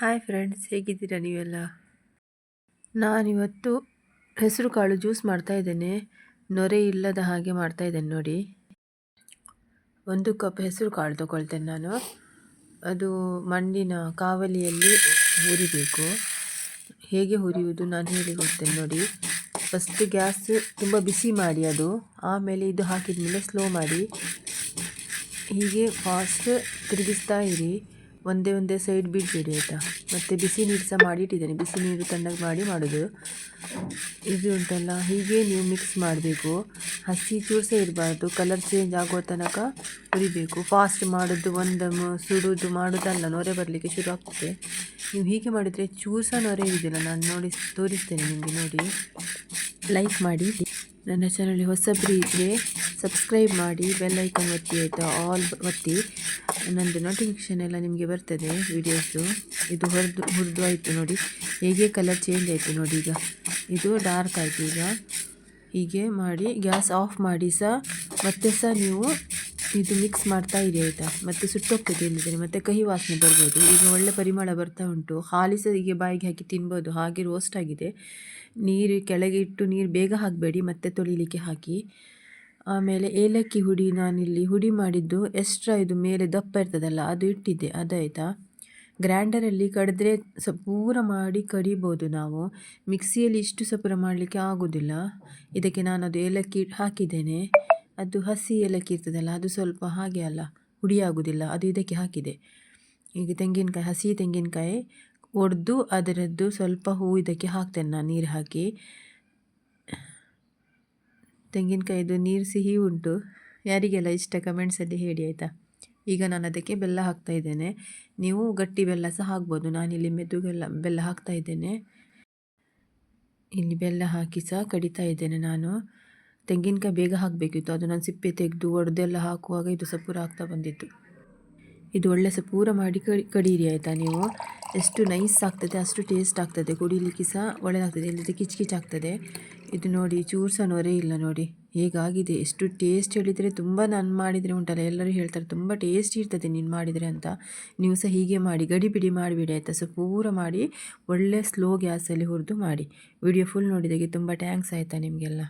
Hi friends ಹೇಗಿದ್ದೀರಾ ನೀವೆಲ್ಲ? ನಾನಿವತ್ತು ಹೆಸರು ಕಾಳು ಜ್ಯೂಸ್ ಮಾಡ್ತಾ ಇದ್ದೇನೆ. ನೊರೆ ಇಲ್ಲದ ಹಾಗೆ ಮಾಡ್ತಾ ಇದ್ದೇನೆ ನೋಡಿ. ಒಂದು ಕಪ್ ಹೆಸರು ಕಾಳು ತಗೊಳ್ತೇನೆ ನಾನು. ಅದು ಮಣ್ಣಿನ ಕಾವಲಿಯಲ್ಲಿ ಹುರಿಬೇಕು. ಹೇಗೆ ಹುರಿಯುವುದು ನಾನು ಹೇಳಿಕೊಡ್ತೇನೆ ನೋಡಿ. ಫಸ್ಟ್ ಗ್ಯಾಸ್ ತುಂಬ ಬಿಸಿ ಮಾಡಿ ಅದು. ಆಮೇಲೆ ಇದು ಹಾಕಿದ ಮೇಲೆ ಸ್ಲೋ ಮಾಡಿ. ಹೀಗೆ ಫಾಸ್ಟ್ ತಿರುಗಿಸ್ತಾ ಇರಿ. ಒಂದೇ ಒಂದೇ ಸೈಡ್ ಬಿಡಬೇಡಿ ಆಯಿತಾ? ಮತ್ತು ಬಿಸಿ ನೀರು ಸಹ ಮಾಡಿ ಇಟ್ಟಿದ್ದೇನೆ ಬಿಸಿ ನೀರು ತಣ್ಣಗೆ ಮಾಡಿ ಮಾಡೋದು. ಇದು ಉಂಟಲ್ಲ, ಹೀಗೆ ನೀವು ಮಿಕ್ಸ್ ಮಾಡಬೇಕು. ಹಸಿ ಚೂರು ಸಹ ಇರಬಾರ್ದು. ಕಲರ್ ಚೇಂಜ್ ಆಗೋ ತನಕ ಹುರಿಬೇಕು. ಫಾಸ್ಟ್ ಮಾಡೋದು ಒಂದು ಸುಡೋದು ಮಾಡೋದಲ್ಲ, ನೊರೆ ಬರಲಿಕ್ಕೆ ಶುರು ಆಗ್ತದೆ. ನೀವು ಹೀಗೆ ಮಾಡಿದರೆ ಚೂರು ಸಹ ನೊರೆ ಇರೋದಿಲ್ಲ. ನಾನು ನೋಡಿ ತೋರಿಸ್ತೇನೆ ನಿಮಗೆ ನೋಡಿ. ಲೈಕ್ ಮಾಡಿ. ನನ್ನ ಚಾನಲ್ ಹೊಸಬ್ರಿ ಇದ್ದರೆ ಸಬ್ಸ್ಕ್ರೈಬ್ ಮಾಡಿ ಬೆಲ್ ಐಕನ್ ಒತ್ತಿ ಆಯಿತಾ? ಆಲ್ ಒತ್ತಿ. ನನ್ನದು ನೋಟಿಫಿಕೇಷನ್ ಎಲ್ಲ ನಿಮಗೆ ಬರ್ತದೆ ವೀಡಿಯೋಸು ಇದು ಹೊರದು, ಹುರಿದು ಆಯಿತು ನೋಡಿ. ಹೇಗೆ ಕಲರ್ ಚೇಂಜ್ ಆಯಿತು ನೋಡಿ ಈಗ. ಇದು ಡಾರ್ಕ್ ಆಯಿತು ಈಗ. ಹೀಗೆ ಮಾಡಿ, ಗ್ಯಾಸ್ ಆಫ್ ಮಾಡಿ ಸಹ ಮತ್ತೆ ಸಹ ನೀವು ಇದು ಮಿಕ್ಸ್ ಮಾಡ್ತಾ ಇದೆ ಆಯಿತಾ? ಮತ್ತು ಸುಟ್ಟೋಗ್ತದೆ ಅಂದಿದ್ದೇನೆ ಮತ್ತು ಕಹಿ ವಾಸನೆ ಬರ್ಬೋದು. ಈಗ ಒಳ್ಳೆ ಪರಿಮಳ ಬರ್ತಾ ಉಂಟು. ಹಾಲಿಸ ಹೀಗೆ ಬಾಯಿಗೆ ಹಾಕಿ ತಿನ್ಬೋದು. ಹಾಗೆ ರೋಸ್ಟ್ ಆಗಿದೆ. ನೀರು ಕೆಳಗೆ ಇಟ್ಟು ನೀರು ಬೇಗ ಹಾಕಬೇಡಿ. ಮತ್ತೆ ತೊಳಿಲಿಕ್ಕೆ ಹಾಕಿ. ಆಮೇಲೆ ಏಲಕ್ಕಿ ಹುಡಿ ನಾನಿಲ್ಲಿ ಹುಡಿ ಮಾಡಿದ್ದು ಎಕ್ಸ್ಟ್ರಾ ಇದು ಮೇಲೆ ದಪ್ಪ ಇರ್ತದಲ್ಲ, ಅದು ಇಟ್ಟಿದ್ದೆ. ಅದಾಯಿತಾ? ಗ್ರ್ಯಾಂಡರಲ್ಲಿ ಕಡಿದ್ರೆ ಸ ಪೂರ ಮಾಡಿ ಕಡಿಬೋದು ನಾವು. ಮಿಕ್ಸಿಯಲ್ಲಿ ಇಷ್ಟು ಸಪುರ ಮಾಡಲಿಕ್ಕೆ ಆಗೋದಿಲ್ಲ. ಇದಕ್ಕೆ ನಾನು ಅದು ಏಲಕ್ಕಿ ಹಾಕಿದ್ದೇನೆ. ಅದು ಹಸಿ ಏಲಕ್ಕಿ ಇರ್ತದಲ್ಲ, ಅದು ಸ್ವಲ್ಪ ಹಾಗೆ ಅಲ್ಲ ಹುಡಿ ಆಗೋದಿಲ್ಲ ಅದು ಇದಕ್ಕೆ ಹಾಕಿದೆ. ಈಗ ತೆಂಗಿನಕಾಯಿ, ಹಸಿ ತೆಂಗಿನಕಾಯಿ ಒಡೆದು ಅದರದ್ದು ಸ್ವಲ್ಪ ಹೂ ಇದಕ್ಕೆ ಹಾಕ್ತೇನೆ ನಾನು, ನೀರು ಹಾಕಿ. ತೆಂಗಿನಕಾಯಿದು ನೀರು ಸಿಹಿ ಉಂಟು. ಯಾರಿಗೆಲ್ಲ ಇಷ್ಟ ಕಮೆಂಟ್ಸಲ್ಲಿ ಹೇಳಿ ಆಯಿತಾ? ಈಗ ನಾನು ಅದಕ್ಕೆ ಬೆಲ್ಲ ಹಾಕ್ತಾ ಇದ್ದೇನೆ. ನೀವು ಗಟ್ಟಿ ಬೆಲ್ಲ ಸಹ ಹಾಕ್ಬೋದು. ನಾನಿಲ್ಲಿ ಮೆದುಗೆಲ್ಲ ಬೆಲ್ಲ ಹಾಕ್ತಾ ಇದ್ದೇನೆ. ಇಲ್ಲಿ ಬೆಲ್ಲ ಹಾಕಿ ಸಹ ಕಡಿತಾ ಇದ್ದೇನೆ ನಾನು. ತೆಂಗಿನಕಾಯಿ ಬೇಗ ಹಾಕಬೇಕಿತ್ತು. ಅದು ನಾನು ಸಿಪ್ಪೆ ತೆಗೆದು ಒಡೆದೆಲ್ಲ ಹಾಕುವಾಗ ಇದು ಸಪೂರ ಪೂರ ಆಗ್ತಾ ಬಂದಿತ್ತು. ಇದು ಒಳ್ಳೆ ಸಪೂರ ಪೂರ ಮಾಡಿ ಕಡಿ ಕಡೀರಿ ಆಯಿತಾ ನೀವು? ಎಷ್ಟು ನೈಸ್ ಆಗ್ತದೆ, ಅಷ್ಟು ಟೇಸ್ಟ್ ಆಗ್ತದೆ. ಕುಡಿಲಿಕ್ಕೆ ಸಹ ಒಳ್ಳೆಯದಾಗ್ತದೆ ಇಲ್ಲದೆ ಕಿಚ್ ಆಗ್ತದೆ. ಇದು ನೋಡಿ ಚೂರು ಸಹ ನೊರೆ ಇಲ್ಲ ನೋಡಿ. ಹೇಗಾಗಿದೆ? ಎಷ್ಟು ಟೇಸ್ಟ್ ಹೇಳಿದರೆ ತುಂಬ ನಾನು ಮಾಡಿದರೆ ಉಂಟಲ್ಲ. ಎಲ್ಲರೂ ಹೇಳ್ತಾರೆ, ತುಂಬ ಟೇಸ್ಟ್ ಇರ್ತದೆ ನೀನು ಮಾಡಿದರೆ ಅಂತ. ನೀವು ಸಹ ಹೀಗೆ ಮಾಡಿ, ಗಡಿಬಿಡಿ ಮಾಡಿಬಿಡಿ ಆಯಿತಾ? ಸೊ ಪೂರ ಮಾಡಿ, ಒಳ್ಳೆ ಸ್ಲೋ ಗ್ಯಾಸಲ್ಲಿ ಹುರಿದು ಮಾಡಿ. ವಿಡಿಯೋ ಫುಲ್ ನೋಡಿದಾಗೆ ತುಂಬ ಟ್ಯಾಂಕ್ಸ್ ಆಯಿತಾ ನಿಮಗೆಲ್ಲ?